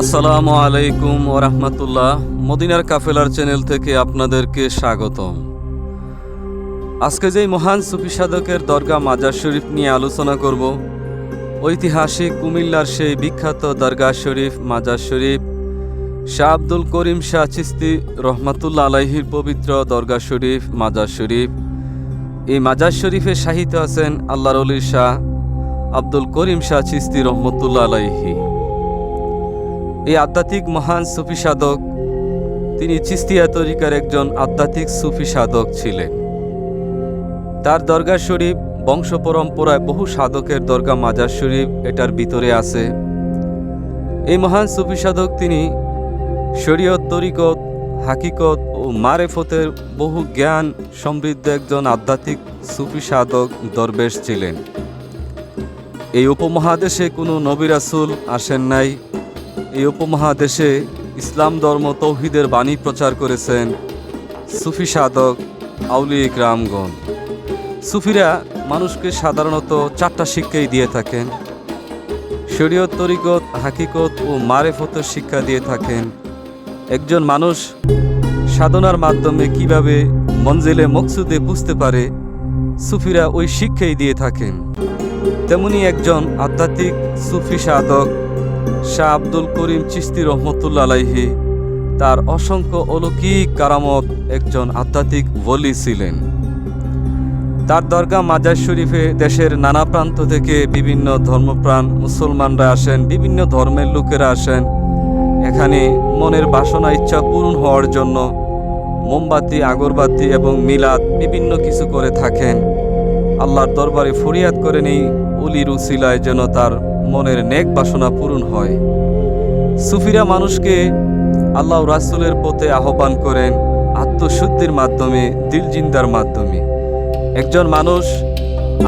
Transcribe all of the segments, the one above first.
আসসালামু আলাইকুম ওরহমতুল্লাহ মদিনার কাফেলার চ্যানেল থেকে আপনাদেরকে স্বাগতম। আজকে যেই মহান সুফি সাধকের দরগা মাজার শরীফ নিয়ে আলোচনা করব, ঐতিহাসিক কুমিল্লার সেই বিখ্যাত দরগা শরীফ, মাজার শরীফ, শাহ আব্দুল করিম শাহ চিস্তি রহমাতুল্লা আলাইহির পবিত্র দরগা শরীফ, মাজার শরীফ। এই মাজার শরীফে সাহিত্য আছেন আল্লাহর শাহ আব্দুল করিম শাহ চিস্তি রহমতুল্লা আলাইহি। এই আধ্যাত্মিক মহান সুফি সাধক। তিনি চিস্তিয়া তরিকার একজন আধ্যাত্মিক সুফি সাধক ছিলেন। তার দরগা শরীফ, বংশ পরম্পরায় বহু সাধকের দরগা মাজার শরীফ এটার ভিতরে আছে। এই মহান সুফি সাধক তিনি শরীয়ত, তরিকত, হাকিকত ও মারেফতের বহু জ্ঞান সমৃদ্ধ একজন আধ্যাত্মিক সুফি সাধক দরবেশ ছিলেন। এই উপমহাদেশে কোনো নবী রাসূল আসেন নাই। এই উপমহাদেশে ইসলাম ধর্ম তৌহিদের বাণী প্রচার করেছেন সুফি সাধক আউলি গ্রামগণ সুফিরা মানুষকে সাধারণত চারটা শিক্ষাই দিয়ে থাকেন। শরীয়ত, তরিকত, হাকিকত ও মারেফতের শিক্ষা দিয়ে থাকেন। একজন মানুষ সাধনার মাধ্যমে কীভাবে মঞ্জিলে মকসুদে বুঝতে পারে, সুফিরা ওই শিক্ষাই দিয়ে থাকেন। তেমনি একজন আধ্যাত্মিক সুফি সাধক শাহ আব্দুল করিম চিস্তি রহমতুল্লা আলাইহি তার অসংখ্য অলৌকিক কারামত একজন আধ্যাত্মিক বলি ছিলেন। তার দরগা মাজার শরীফে দেশের নানা প্রান্ত থেকে বিভিন্ন ধর্মপ্রাণ মুসলমানরা আসেন, বিভিন্ন ধর্মের লোকেরা আসেন। এখানে মনের বাসনা, ইচ্ছা পূরণ হওয়ার জন্য মোমবাতি, আগরবাতি এবং মিলাদ বিভিন্ন কিছু করে থাকেন। আল্লাহর দরবারে ফরিয়াদ করেন এই অলির উসিলায় যেন তার মনের নেক বাসনা পূরণ হয়। সুফিরা মানুষকে আল্লাহ রাসুলের পথে আহ্বান করেন আত্মশুদ্ধির মাধ্যমে, দিলজিন্দার মাধ্যমে। একজন মানুষ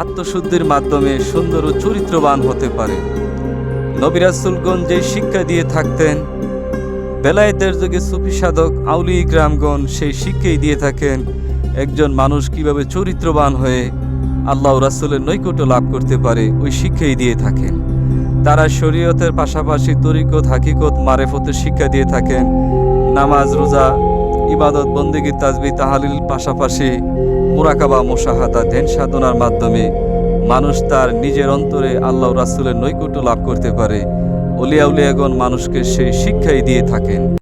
আত্মশুদ্ধির মাধ্যমে সুন্দর ও চরিত্রবান হতে পারে। নবিরাসুলগণ যে শিক্ষা দিয়ে থাকতেন, বেলায়েতের যুগে সুফি সাধক আউলি গ্রামগণ সেই শিক্ষাই দিয়ে থাকেন, একজন মানুষ কীভাবে চরিত্রবান হয়ে আল্লাহ রাসুলের নৈকট্য লাভ করতে পারে, ওই শিক্ষাই দিয়ে থাকেন। তারা শরীয়তের পাশাপাশি তরিকত হাকিকত মারেফতের শিক্ষা দিয়ে থাকেন। নামাজ, রোজা, ইবাদত, বন্দেগী, তাজবি, তাহালিল পাশাপাশি মুরাকাবা, মোশাহাদা, ধ্যান সাধনার মাধ্যমে মানুষ তার নিজের অন্তরে আল্লাহ রাসুলের নৈকট্য লাভ করতে পারে। অলিয়া উলিয়াগণ মানুষকে সেই শিক্ষাই দিয়ে থাকেন।